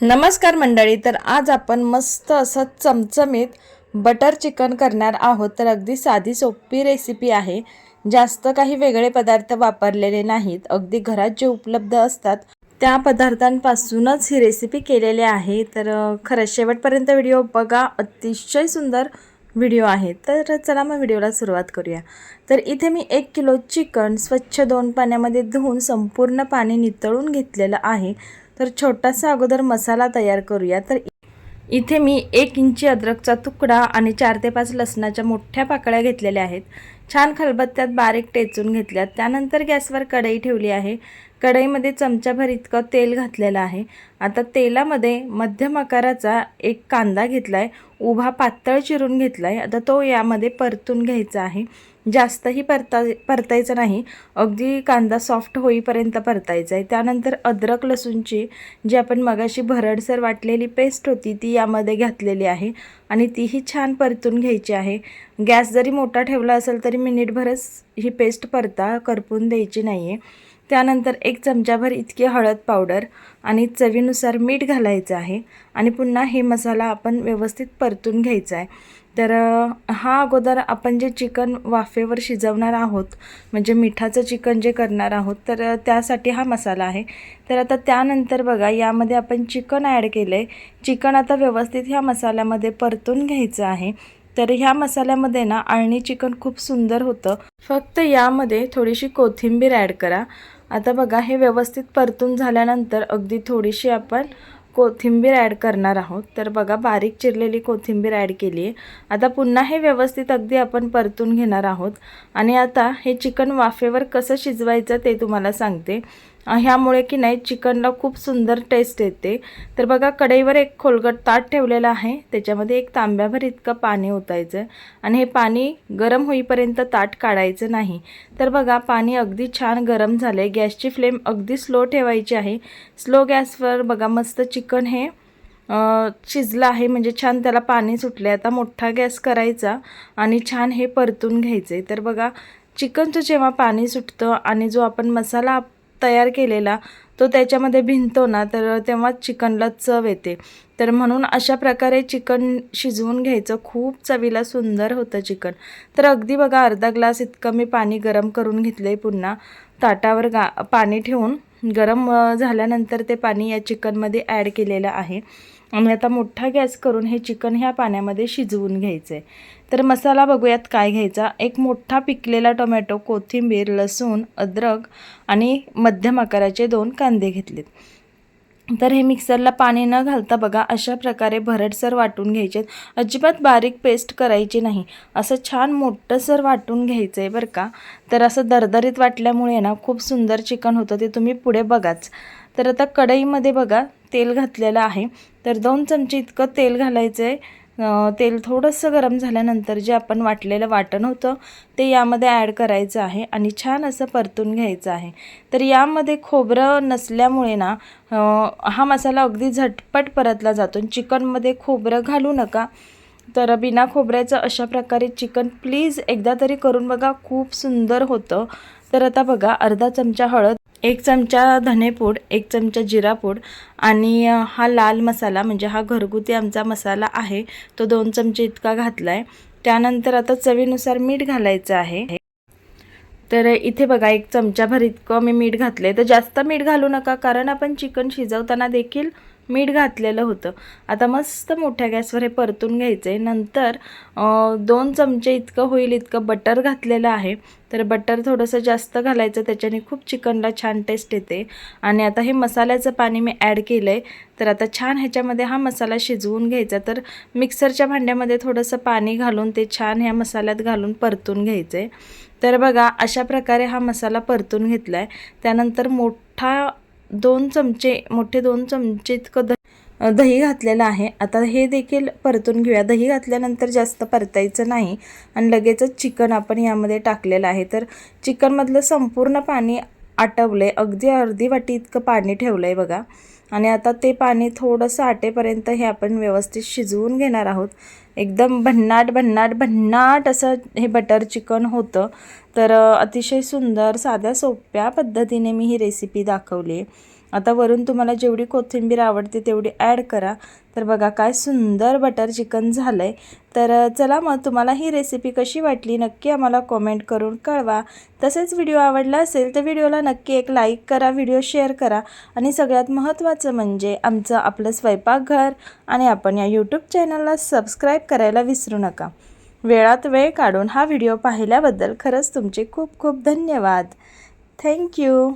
नमस्कार मंडळी तर आज आपण मस्त असं चमचमीत बटर चिकन करणार आहोत. तर अगदी साधी सोपी रेसिपी आहे. जास्त काही वेगळे पदार्थ वापरलेले नाहीत. अगदी घरात जे उपलब्ध असतात त्या पदार्थांपासूनच ही रेसिपी केलेली आहे. तर खरंच शेवटपर्यंत व्हिडिओ बघा. अतिशय सुंदर व्हिडिओ आहे. तर चला मग व्हिडिओला सुरुवात करूया. तर इथे मी एक किलो चिकन स्वच्छ दोन पाण्यामध्ये धुवून संपूर्ण पाणी नितळून घेतलेलं आहे. तर छोटासा अगोदर मसाला तयार करूया. तर इथे मी एक इंची अद्रकचा तुकडा आणि चार ते पाच लसणाच्या मोठ्या पाकळ्या घेतलेल्या आहेत. छान खलबत्त्यात बारीक टेचून घेतल्यात. त्यानंतर गॅसवर कढई ठेवली आहे. कढईमध्ये चमच्याभर इतकं तेल घातलेलं आहे. आता तेलामध्ये मध्यम आकाराचा एक कांदा घेतला आहे उभा पातळ चिरून घेतला आहे आता तो यामध्ये परतून घ्यायचा आहे. जास्तही परता परतायचं नाही. अगदी कांदा सॉफ्ट होईपर्यंत परतायचा आहे. त्यानंतर अद्रक लसूणची जी आपण मगाशी भरडसर वाटलेली पेस्ट होती ती यामध्ये घातलेली आहे आणि तीही छान परतून घ्यायची आहे. गॅस जरी मोठा ठेवला असेल तरी मिनिटभरच ही पेस्ट परता करपून द्यायची नाही आहे त्यानंतर एक चमचाभर इतकी हळद पावडर आणि चवीनुसार मीठ घालायचं आहे आणि पुन्हा हे मसाला आपण व्यवस्थित परतून घ्यायचा आहे तर हा अगोदर आपण जे चिकन वाफेवर शिजवणार आहोत म्हणजे मिठाचं चिकन जे करणार आहोत तर त्यासाठी हा मसाला आहे. तर आता त्यानंतर बघा यामध्ये आपण चिकन ॲड केलं आहे चिकन आता व्यवस्थित ह्या मसाल्यामध्ये परतून घ्यायचं आहे. तर ह्या मसाल्यामध्ये ना आळणी चिकन खूप सुंदर होतं. फक्त यामध्ये थोडीशी कोथिंबीर ॲड करा. आता बघा हे व्यवस्थित परतून झाल्यानंतर अगदी थोडीशी आपण कोथिंबीर ॲड करणार आहोत. तर बघा बारीक चिरलेली कोथिंबीर ॲड केली आहे. आता पुन्हा हे व्यवस्थित अगदी आपण परतून घेणार आहोत. आणि आता हे चिकन वाफेवर कसं शिजवायचं ते तुम्हाला सांगते. ह्यामुळे की नाही चिकनला खूप सुंदर टेस्ट येते. तर बघा कढईवर एक खोलगट ताट ठेवलेलं आहे. त्याच्यामध्ये एक तांब्याभर इतकं पाणी ओतायचं आणि हे पाणी गरम होईपर्यंत ताट काढायचं नाही. तर बघा पाणी अगदी छान गरम झालं आहे गॅसची फ्लेम अगदी स्लो ठेवायची आहे. स्लो गॅसवर बघा मस्त चिकन हे शिजलं आहे. म्हणजे छान त्याला पाणी सुटले आता मोठा गॅस करायचा आणि छान हे परतून घ्यायचं आहे तर बघा चिकनचं जेव्हा पाणी सुटतं आणि जो आपण मसाला तयार केलेला तो त्याच्यामध्ये भिनतो ना तर तेव्हा चिकनला चव येते. तर म्हणून अशा प्रकारे चिकन शिजवून घ्यायचं. खूप चवीला सुंदर होतं चिकन. तर अगदी बघा अर्धा ग्लास इतकं मी पाणी गरम करून घेतलं आहे पुन्हा. ताटावर गा पाणी ठेवून. गरम झाल्यानंतर ते पाणी या चिकनमध्ये ॲड केलेलं आहे. आणि आता मोठा गॅस करून हे चिकन ह्या पाण्यामध्ये शिजवून घ्यायचं आहे तर मसाला बघूयात काय घ्यायचा. एक मोठा पिकलेला टोमॅटो कोथिंबीर लसूण अद्रक आणि मध्यम आकाराचे दोन कांदे घेतलेत. तर हे मिक्सरला पाणी न घालता बघा अशा प्रकारे भरडसर वाटून घ्यायचे अजिबात बारीक पेस्ट करायची नाही. असं छान मोठंसर वाटून घ्यायचं आहे बरं का. तर असं दरदरीत वाटल्यामुळे ना खूप सुंदर चिकन होतं ते तुम्ही पुढे बघाच. तर आता कढईमध्ये बघा तेल घातलेलं आहे. तर दोन चमचे इतकं तेल घालायचं आहे तेल थोडंसं गरम झाल्यानंतर जे आपण वाटलेलं वाटण होतं ते यामध्ये ॲड करायचं आहे आणि छान असं परतून घ्यायचं आहे. तर यामध्ये खोबरं नसल्यामुळे ना हा मसाला अगदी झटपट परतला जातो चिकनमध्ये खोबरं घालू नका. तर बिना खोबऱ्याचं अशा प्रकारे चिकन प्लीज एकदा तरी करून बघा खूप सुंदर होतं. तर आता बघा अर्धा चमचा हळद एक चमचा धनेपूड एक चमचा जिरापूड आणि हा लाल मसाला म्हणजे हा घरगुती आमचा मसाला आहे तो दोन चमचे इतका घातला आहे त्यानंतर आता चवीनुसार मीठ घालायचं आहे. तर इथे बघा एक चमचाभर इतकं मी मीठ घातलं आहे तर जास्त मीठ घालू नका कारण आपण चिकन शिजवताना देखील मीठ घातलेलं होतं. आता मस्त मोठ्या गॅसवर हे परतून घ्यायचं आहे नंतर दोन चमचे इतकं होईल इतकं बटर घातलेलं आहे. तर बटर थोडंसं जास्त घालायचं त्याच्याने खूप चिकनला छान टेस्ट येते. आणि आता हे मसाल्याचं पाणी मी ॲड केलं आहे तर आता छान ह्याच्यामध्ये हा मसाला शिजवून घ्यायचा. तर मिक्सरच्या भांड्यामध्ये थोडंसं पाणी घालून ते छान ह्या मसाल्यात घालून परतून घ्यायचं आहे तर बघा अशा प्रकारे हा मसाला परतून घेतला आहे त्यानंतर मोठा दोन चमचे मोठे दोन चमचे इतकं द दही घातलेलं आहे. आता हे देखील परतून घेऊया. दही घातल्यानंतर जास्त परतायचं नाही आणि लगेचच चिकन आपण यामध्ये टाकलेलं आहे. तर चिकनमधलं संपूर्ण पाणी आटवलं आहे अगदी अर्धी वाटी इतकं पाणी ठेवलं आहे बघा. आणि आता ते पाणी थोडंसं आटेपर्यंत हे आपण व्यवस्थित शिजवून घेणार आहोत. एकदम भन्नाट भन्नाट भन्नाट असं हे बटर चिकन होतं. तर अतिशय सुंदर साध्या सोप्या पद्धतीने मी ही रेसिपी दाखवली आहे. आता वरून तुम्हाला जेवढी कोथिंबीर आवडते तेवढी ॲड करा. तर बघा काय सुंदर बटर चिकन झालं आहे तर चला मग तुम्हाला ही रेसिपी कशी वाटली नक्की आम्हाला कॉमेंट करून कळवा. तसेच व्हिडिओ आवडला असेल तर व्हिडिओला नक्की एक लाईक करा व्हिडिओ शेअर करा. आणि सगळ्यात महत्त्वाचं म्हणजे आमचं आपलं स्वयंपाकघर आणि आपण या यूट्यूब चॅनलला सबस्क्राईब करायला विसरू नका. वेळात वेळ काढून हा व्हिडिओ पाहिल्याबद्दल खरंच तुमचे खूप खूप धन्यवाद. थँक्यू